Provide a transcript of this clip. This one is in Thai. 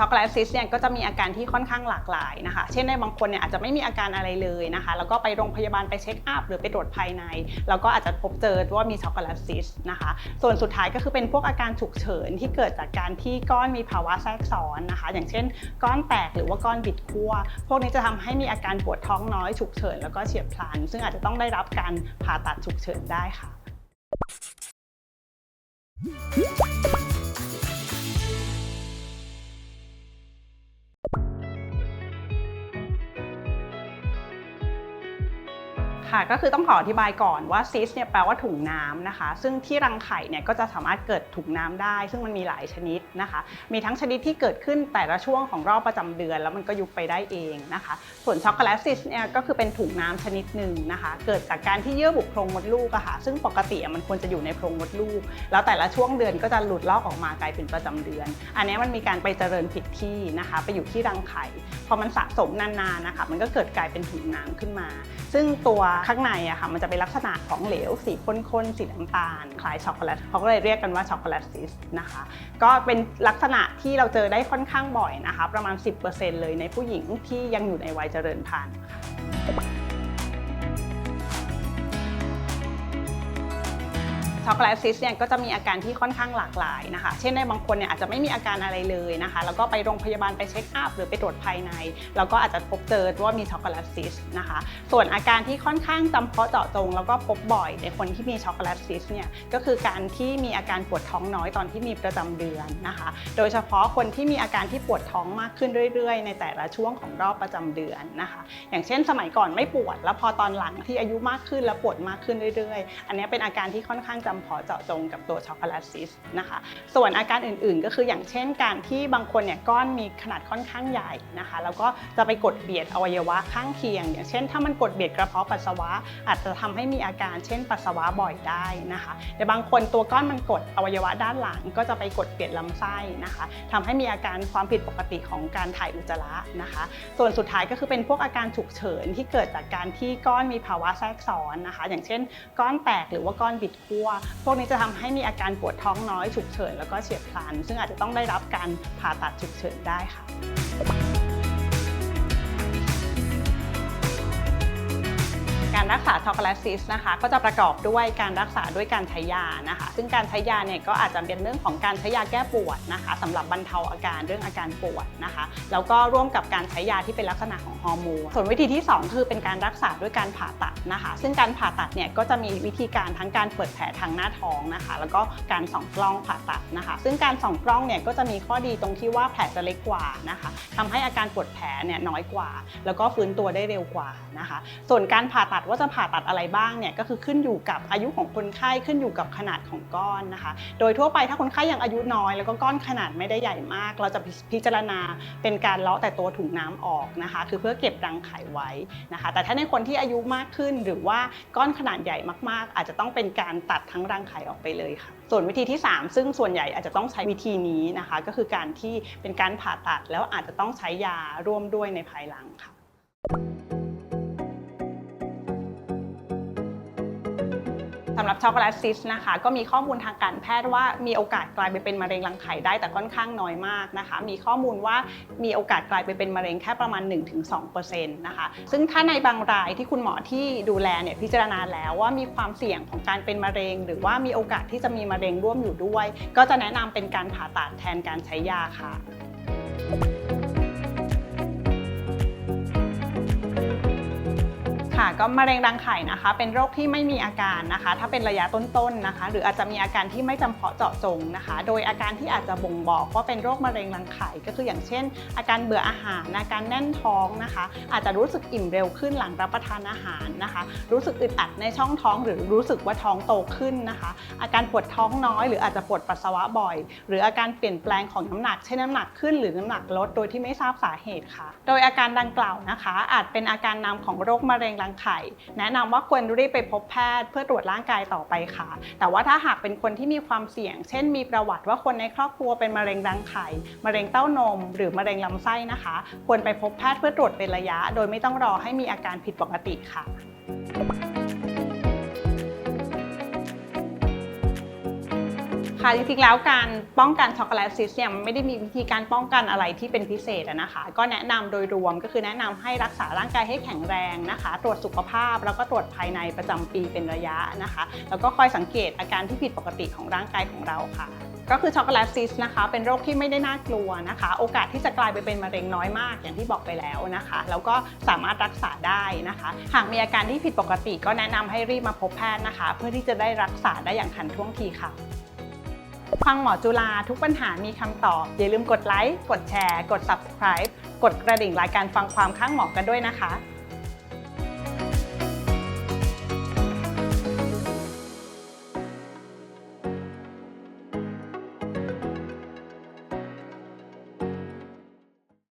ช็อกโกแลตซิสเนี่ยก็จะมีอาการที่ค่อนข้างหลากหลายนะคะ เช่นในบางคนเนี่ยอาจจะไม่มีอาการอะไรเลยนะคะ แล้วก็ไปโรงพยาบาลไปเช็คอัพหรือไปตรวจภายใน แล้วก็อาจจะพบเจอว่ามีช็อกโกแลตซิสนะคะ ส่วนสุดท้ายก็คือเป็นพวกอาการฉุกเฉินที่เกิดจากการที่ก้อนมีภาวะแทรกซ้อนนะคะ อย่างเช่น ก้อนแตกหรือว่าก้อนบิดขั้ว พวกนี้จะทำให้มีอาการปวดท้องน้อยฉุกเฉินแล้วก็เฉียบพลัน ซึ่งอาจจะต้องได้รับการผ่าตัดฉุกเฉินได้ค่ะ ค่ะก็คือต้องขออธิบายก่อนว่าซิสเนี่ยแปลว่าถุงน้ำนะคะ ซึ่งที่รังไข่เนี่ยก็จะสามารถเกิดถุงน้ำได้ ซึ่งมันมีหลายชนิดนะคะ มีทั้งชนิดที่เกิดขึ้นแต่ละช่วงของรอบประจำเดือน แล้วมันก็ยุบไปได้เองนะคะ ส่วนช็อกโกแลตซิสเนี่ยก็คือเป็นถุงน้ำชนิดหนึ่งนะคะ เกิดจากการที่เยื่อบุโพรงมดลูกอะค่ะ ซึ่งปกติอะมันควรจะอยู่ในโพรงมดลูก แล้วแต่ละช่วงเดือนก็จะหลุดลอกออกมากลายเป็นประจำเดือน อันนี้มันมีการไปเจริญผิดที่นะคะ ไปอยู่ที่รังไข่ พอมันสะสมนานๆนะคะ มันก็เกิดกลายเป็นถุงน้ำขึ้นมา ซึ่งตัวข้างในอะค่ะมันจะเป็นลักษณะของเหลวสีข้นๆสีน้ำตาลคล้ายช็อกโกแลตเขาก็เลยเรียกกันว่าช็อกโกแลตซิสนะคะ ก็เป็นลักษณะที่เราเจอได้ค่อนข้างบ่อยนะคะ ประมาณ 10%เลยในผู้หญิงที่ยังอยู่ในวัยเจริญพันธุ์ค่ะ ช็อกโกแลตซิสเนี่ยก็จะมีอาการที่ค่อนข้างหลากหลายนะคะ เช่นในบางคนเนี่ยอาจจะไม่มีอาการอะไรเลยนะคะ แล้วก็ไปโรงพยาบาลไปเช็คอัพหรือไปตรวจภายใน แล้วก็อาจจะพบเจอว่ามีช็อกโกแลตซิสนะคะ ส่วนอาการที่ค่อนข้างจำเพาะเจาะจง แล้วก็พบบ่อยในคนที่มีช็อกโกแลตซิสเนี่ยก็คือการที่มีอาการปวดท้องน้อยตอนที่มีประจำเดือนนะคะ โดยเฉพาะคนที่มีอาการที่ปวดท้องมากขึ้นเรื่อยๆ ในแต่ละช่วงของรอบประจำเดือนนะคะ อย่างเช่นสมัยก่อนไม่ปวด แล้วพอตอนหลังที่อายุมากขึ้นแล้วปวดมากขึ้นเรื่อยๆ อันนี้เป็นอาการที่ค่อนข้างจำเพาะเจาะจงกับตัวช็อกโกแลตซิสนะคะ ส่วนอาการอื่นๆ ก็คืออย่างเช่นการที่บางคนเนี่ยก้อนมีขนาดค่อนข้างใหญ่นะคะ แล้วก็จะไปกดเบียดอวัยวะข้างเคียง อย่างเช่น ถ้ามันกดเบียดกระเพาะปัสสาวะ อาจจะทำให้มีอาการเช่นปัสสาวะบ่อยได้นะคะแต่บางคนตัวก้อนมันกดอวัยวะด้านหลัง ก็จะไปกดเบียดลำไส้นะคะทำให้มีอาการความผิดปกติของการถ่ายอุจจาระนะคะ ส่วนสุดท้ายก็คือเป็นพวกอาการฉุกเฉินที่เกิดจากการที่ก้อนมีภาวะแทรกซ้อนนะคะ อย่างเช่น ก้อนแตกหรือว่าก้อนบิดขั้วพวกนี้จะทำให้มีอาการปวดท้องน้อยฉุกเฉินแล้วก็เฉียบพลัน ซึ่งอาจจะต้องได้รับการผ่าตัดฉุกเฉินได้ค่ะ รักษาช็อกโกแลตซิสนะคะก็จะประกอบด้วยการรักษาด้วยการใช้ยานะคะ ซึ่งการใช้ยาเนี่ยก็อาจจะเป็นเรื่องของการใช้ยาแก้ปวดนะคะสำหรับบรรเทาอาการเรื่องอาการปวดนะคะแล้วก็ร่วมกับการใช้ยาที่เป็นลักษณะของฮอร์โมนส่วนวิธีที่ 2 คือเป็นการรักษาด้วยการผ่าตัดนะคะ ซึ่งการผ่าตัดเนี่ยก็จะมีวิธีการทั้งการเปิดแผลทางหน้าท้องนะคะ แล้วก็การส่องกล้องผ่าตัดนะคะ ซึ่งการส่องกล้องเนี่ยก็จะมีข้อดีตรงที่ว่าแผลจะเล็กกว่านะคะทำให้อาการปวดแผลเนี่ยน้อยกว่า แล้วก็ฟื้นตัวได้เร็วกว่านะคะ ส่วนการผ่าตัดว่าจะผ่าตัดอะไรบ้างเนี่ยก็คือขึ้นอยู่กับอายุของคนไข้ขึ้นอยู่กับขนาดของก้อนนะคะ โดยทั่วไปถ้าคนไข้ยังอายุน้อย แล้วก็ก้อนขนาดไม่ได้ใหญ่มาก เราจะพิจารณาเป็นการเลาะแต่ตัวถุงน้ำออกนะคะ คือเพื่อเก็บรังไข่ไว้นะคะ แต่ถ้าในคนที่อายุมากขึ้นหรือว่าก้อนขนาดใหญ่มากๆ อาจจะต้องเป็นการตัดทั้งรังไข่ออกไปเลยค่ะ ส่วนวิธีที่ 3 ซึ่งส่วนใหญ่อาจจะต้องใช้วิธีนี้นะคะ ก็คือการที่เป็นการผ่าตัดแล้วอาจจะต้องใช้ยาร่วมด้วยในภายหลังค่ะ สำหรับช็อกโกแลตซิสนะคะ ก็มีข้อมูลทางการแพทย์ว่ามีโอกาสกลายไปเป็นมะเร็งรังไข่ได้แต่ค่อนข้างน้อยมากนะคะ มีข้อมูลว่ามีโอกาสกลายไปเป็นมะเร็งแค่ประมาณ 1-2%นะคะซึ่งถ้าในบางรายที่คุณหมอที่ดูแลเนี่ยพิจารณาแล้วว่ามีความเสี่ยงของการเป็นมะเร็ง หรือว่ามีโอกาสที่จะมีมะเร็งร่วมอยู่ด้วย ก็จะแนะนำเป็นการผ่าตัดแทนการใช้ยาค่ะ ค่ะ ก็มะเร็งรังไข่นะคะ เป็นโรคที่ไม่มีอาการนะคะ ถ้าเป็นระยะต้นๆนะคะ หรืออาจจะมีอาการที่ไม่จำเพาะเจาะจงนะคะ โดยอาการที่อาจจะบ่งบอกว่าเป็นโรคมะเร็งรังไข่ ก็คืออย่างเช่น อาการเบื่ออาหารอาการแน่นท้องนะคะ อาจจะรู้สึกอิ่มเร็วขึ้นหลังรับประทานอาหารนะคะ รู้สึกอึดอัดในช่องท้อง หรือรู้สึกว่าท้องโตขึ้นนะคะ อาการปวดท้องน้อย หรืออาจจะปวดปัสสาวะบ่อย หรืออาการเปลี่ยนแปลงของน้ำหนักเช่นน้ำหนักขึ้นหรือน้ำหนักลดโดยที่ไม่ทราบสาเหตุค่ะ โดยอาการดังกล่าวนะคะ อาจเป็นอาการนำของโรคมะเร็งรังไข่ แนะนำว่าควรรีบไปพบแพทย์เพื่อตรวจร่างกายต่อไปค่ะ แต่ว่าถ้าหากเป็นคนที่มีความเสี่ยง เช่น มีประวัติว่าคนในครอบครัวเป็นมะเร็งรังไข่ มะเร็งเต้านม หรือมะเร็งลำไส้นะคะ ควรไปพบแพทย์เพื่อตรวจเป็นระยะ โดยไม่ต้องรอให้มีอาการผิดปกติค่ะ ค่ะจริงๆแล้วการป้องกันช็อกโกแลตซิสเนี่ยมันไม่ได้มีวิธีการป้องกันอะไรที่เป็นพิเศษนะคะ ก็แนะนำโดยรวมก็คือแนะนำให้รักษาร่างกายให้แข็งแรงนะคะ ตรวจสุขภาพแล้วก็ตรวจภายในประจำปีเป็นระยะนะคะ แล้วก็คอยสังเกตอาการที่ผิดปกติของร่างกายของเราค่ะก็คือช็อกโกแลตซิสนะคะเป็นโรคที่ไม่ได้น่ากลัวนะคะ โอกาสที่จะกลายไปเป็นมะเร็งน้อยมากอย่างที่บอกไปแล้วนะคะ แล้วก็สามารถรักษาได้นะคะ หากมีอาการที่ผิดปกติก็แนะนำให้รีบมาพบแพทย์นะคะ เพื่อที่จะได้รักษาได้อย่างทันท่วงทีค่ะ ฟังหมอจุฬาทุกปัญหามีคำตอบ อย่าลืมกดไลค์ กดแชร์ กด subscribe กดกระดิ่งรายการฟังความข้างหมอกันด้วยนะคะ